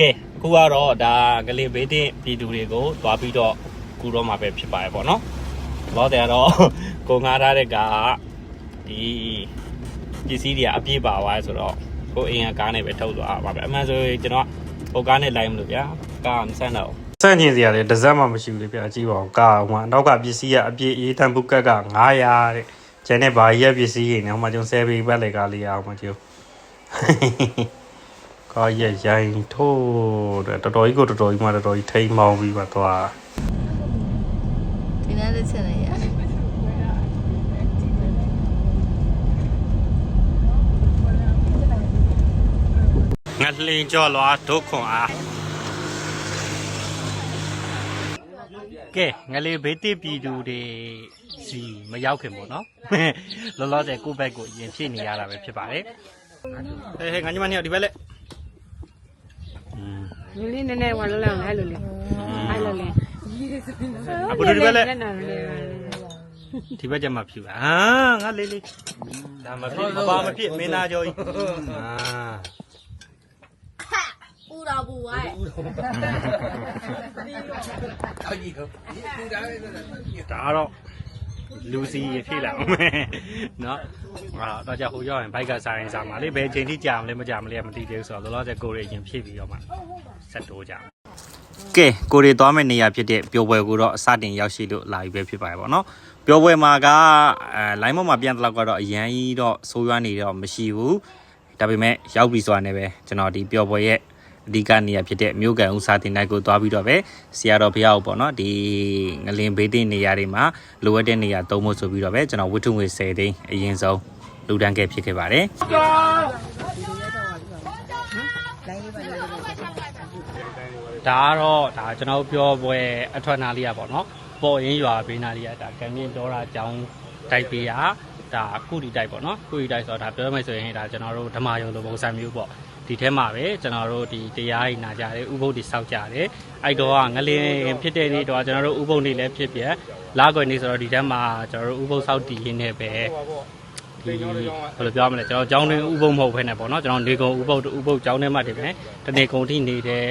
ကဲအခုကတော့ဒါကလေးဘေးတင်ပြည်သူတွေကိုသွားပြီးတော့ကူတော့မှာပဲဖြစ်ပါတယ်ပေါ့နော်ဘောတယ်ကတော့ကိုငားထားတဲ့ကားကဒီပစ္စည်းတွေကအပြည့်ပါသွားဆိုတော့ကိုအင်ကကားနဲ့ပဲထုတ်သွားပါပဲအမှန်ဆိုရင်ကျွန်တော်ဟိုကားနဲ့လိုက်မလို့ဗျာကားမဆန်းတော့စန့်ကျင်စရာလေတစ်စက်မှမရှိဘူးလေပြကြည့်ပါဦးကာဟိုအနောက်ကပစ္စည်းကအပြည့်အေးတန်ပုတ်ကက်က900တဲ့ကျန်တဲ့ဘာကြီးရဲ့ပစ္စည်းတွေနဲ့ဟိုမှာကျွန်တော်ဆယ်ပေပတ်လေကားလေးရအောင်မကြည့် ကာရဲ့ရိုင်းထိုးတဲ့တော်တော်ကြီးကိုတော်တော်ကြီးမှတော်တော်ကြီးထိမ့်မောင်းပြီးပါသွားဒီနေ့တစ်ချက်နေရငါလင်းကြော်လွားဒုခွန်အားကဲငလေးဘေးတိပြည်သူတွေစီမရောက်ခင်ပေါ့နော်လောလောဆယ်ကိုယ့်ဘက်ကိုအရင်ဖြည့်နေရတာပဲဖြစ်ပါတယ်ဟဲ့ဟဲ့ငါညီမနှစ်ယောက်ဒီဘက်လက်อืม လူလေးနည်းနည်းဝါလောလောအဲ့လိုလေးအဲ့လိုလေးအခုဒီဘက်လက်လက်နာလေးဒီဘက်ကျမှဖြူပါဟာငါလေးလေးဒါမဖြစ်မပါမဖြစ်မင်းသားကြောကြီးအာပူတော်ပူသွားတယ်ဒါကတော့ လူစီရဖြစ်လာအောင်မယ်နော်အာတော့ကြဟိုရောက်ရင်ဘိုက်ကစားရင်စားမှာလေဘယ်ချိန်ထိကြာမလဲမကြာမလဲမသိသေးဘူးဆိုတော့လောလောဆယ်ကိုရီအရင်ဖြည့်ပြီးတော့မှဆက်တိုးကြကဲကိုရီသွားမယ့်နေရာဖြစ်တဲ့ပျော်ပွဲကိုတော့အစတင်ရောက်ရှိလို့လာပြီပဲဖြစ်ပါရဲ့ပေါ့နော်ပျော်ပွဲမှာကအဲလိုင်းပေါ်မှာပြန်တလောက်ကတော့အရန်ကြီးတော့ဆိုးရွားနေတော့မရှိဘူးဒါပေမဲ့ရောက်ပြီဆိုတာနဲ့ပဲကျွန်တော်ဒီပျော်ပွဲရဲ့ အဓိကနေရာဖြစ်တဲ့မြို့ကန်ဦးစာတင်နိုင်ကိုသွားပြီးတော့ပဲဆရာတော်ဘုရားကိုပေါ့နော်ဒီငလင်ဘေးတင်နေရာတွေမှာလိုအပ်တဲ့နေရာသုံးဖို့ဆိုပြီးတော့ပဲကျွန်တော်ဝတ္ထုငွေ10သိန်းအရင်ဆုံးလူတန်းခဲ့ဖြစ်ခဲ့ပါတယ်ဒါကတော့ဒါကျွန်တော်ပြောပွဲအထွတ်နာလေးอ่ะပေါ့နော်ပေါ်ရင်းရွာဘေးနာလေးอ่ะဒါကံမြင့်ဒေါ်ရာအကြောင်းတိုက်ပေးอ่ะ ဒါကုတီတိုက်ပေါ့နော်ကုတီတိုက်ဆိုတော့ဒါပြောမယ်ဆိုရင်ဒါကျွန်တော်တို့ဓမ္မယုံလိုပုံစံမျိုးပေါ့ဒီထဲမှာပဲကျွန်တော်တို့ဒီတရားကြီးနာကြတယ်ဥပုပ်တွေစောက်ကြတယ်အဲ့တော့ကငလင်းဖြစ်တဲ့နေ့တော့ကျွန်တော်တို့ဥပုပ်နေလည်းဖြစ်ပြက်လာကွယ်နေဆိုတော့ဒီထဲမှာကျွန်တော်တို့ဥပုပ်စောက်တည်ရင်းနဲ့ပဲဒီဘယ်လိုပြောမလဲကျွန်တော်ကျောင်းတွင်ဥပုပ်မဟုတ်ဘဲနဲ့ပေါ့နော်ကျွန်တော်နေကုံဥပုပ်ဥပုပ်ကျောင်းထဲမှာတင်မယ်တနေကုံထိနေတဲ့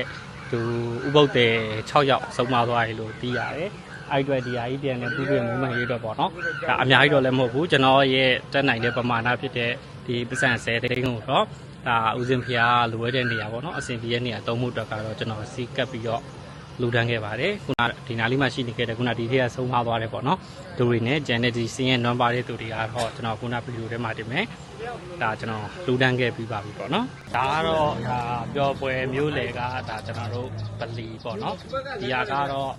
သူဥပုပ်တဲ့6ယောက်ဆုံးမသွားပြီလို့သိရတယ် အဲ့အတွက်ဒီဟာကြီးပြန်နေပြီးပြင်မူမှန်ရေးတော့ပေါ့နော်ဒါအများကြီးတော့လည်းမဟုတ်ဘူးကျွန်တော်ရဲ့တက်နိုင်တဲ့ပမာဏဖြစ်တဲ့ဒီပစံ10တိန်းကိုတော့ဒါဦးစင်ဖျားလိုဝဲတဲ့နေရာပေါ့နော်အဆင်ပြေတဲ့နေရာသုံးမှုအတွက်ကတော့ကျွန်တော်စီးကပ်ပြီးတော့လူတန်းခဲ့ပါတယ်ခုနဒီနားလေးမှာရှိနေခဲ့တဲ့ခုနဒီထက်ကဆုံးသွားတယ်ပေါ့နော်ဒူရီနဲ့ဂျန်နဲ့ဒီစင်းရဲ့နွမ်းပါတဲ့သူတွေကတော့ကျွန်တော်ခုနဗီဒီယိုထဲမှာတင်မယ် ဒါကျွန်တော်လူတန်းခဲ့ပြီးပါပြီပေါ့နော်ဒါကတော့ဒါပျော်ပွဲမျိုးလေကဒါကျွန်တော်တို့ပလီပေါ့နော်ဒီဟာကတော့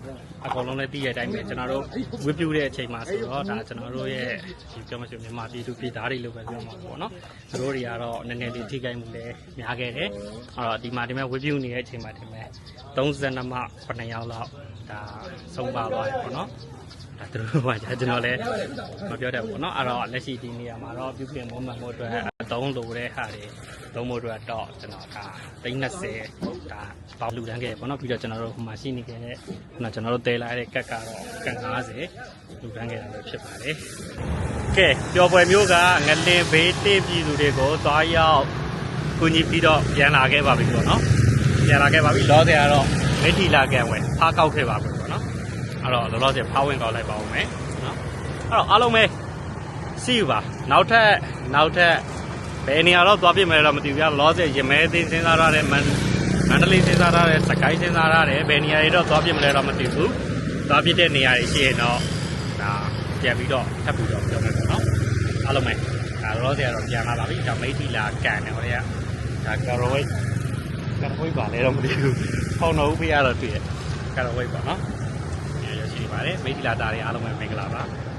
အကုန်လုံးလည်းသိတဲ့အတိုင်းပဲကျွန်တော်တို့ဝစ်ပြူတဲ့အချိန်မှာဆိုတော့ဒါကျွန်တော်တို့ရဲ့ဒီပြောမှဆိုမြန်မာပြည်သူပြည်သားတွေလို့ပဲပြောမှာပေါ့နော်သူတို့တွေကတော့နည်းနည်းလေးထိခိုက်မှုလည်းများခဲ့တယ်အဲ့တော့ဒီမှာဒီမဲ့ဝစ်ပြူနေတဲ့အချိန်မှာဒီမဲ့32မှ9ယောက်လောက်ဒါဆုံးပါသွားတယ်ပေါ့နော် ဒါသူတို့ကကျွန်တော်လည်းမပြောတတ်ဘူးပေါ့နော်အဲ့တော့လက်ရှိဒီနေရာမှာတော့ပြုပြင်မွမ်းမံမှုအတွက်အသုံးလိုတဲ့ဟာတွေလုံးမို့အတွက်တော့ကျွန်တော်က30ဒါပေါလူတန်းခဲ့ပေါ့နော်ပြီးတော့ကျွန်တော်တို့ဟိုမှာရှိနေခဲ့တဲ့ခုနကျွန်တော်တို့တဲလာတဲ့ကက်ကတော့ကန်90လူတန်းခဲ့တာပဲဖြစ်ပါတယ်ကဲပျော်ပွဲမျိုးကငလင်ဘေးတင့်ပြည်သူတွေကိုသွားရောက်ကူညီပြီးတော့ပြန်လာခဲ့ပါပြီပေါ့နော်ပြန်လာခဲ့ပါပြီလောဆယ်ကတော့မေတီလာကန်ဝယ်ဖားကောက်ခဲ့ပါပြီ အဲ့တော့လောလောဆယ်ဖားဝင်ကောက်လိုက်ပါဦးမယ်နော်အဲ့တော့အားလုံးပဲစီပါနောက်ထပ်နောက်ထပ်ဘယ်နေရာတော့သွားပြစ်မယ်တော့မသိဘူးဗျာလောလောဆယ်ရမဲသိန်းစဉ်းစားရတဲ့မန်မန္တလေးစဉ်းစားရတဲ့စကိုင်းစဉ်းစားရတယ်ဘယ်နေရာတွေတော့သွားပြစ်မလဲတော့မသိဘူးသွားပြစ်တဲ့နေရာတွေရှိရင်တော့ဒါပြန်ပြီးတော့ထပ်ပြီးတော့ပြောမယ်ပေါ့နော်အားလုံးပဲဒါလောလောဆယ်ကတော့ပြန်လာပါပြီဒါမိတ်တီလာကန်တယ်ဟိုတည်းကဒါကာရိုဝိတ်ကာရိုဝိတ်ပါလေတော့မသိဘူးဖောင်းတော်ဦးဖေးရတော့တွေ့ရကာရိုဝိတ်ပါနော်ရရှိနေ ပါတယ်မိတ်တီလာတာတွေအားလုံးပဲမင်္ဂလာပါ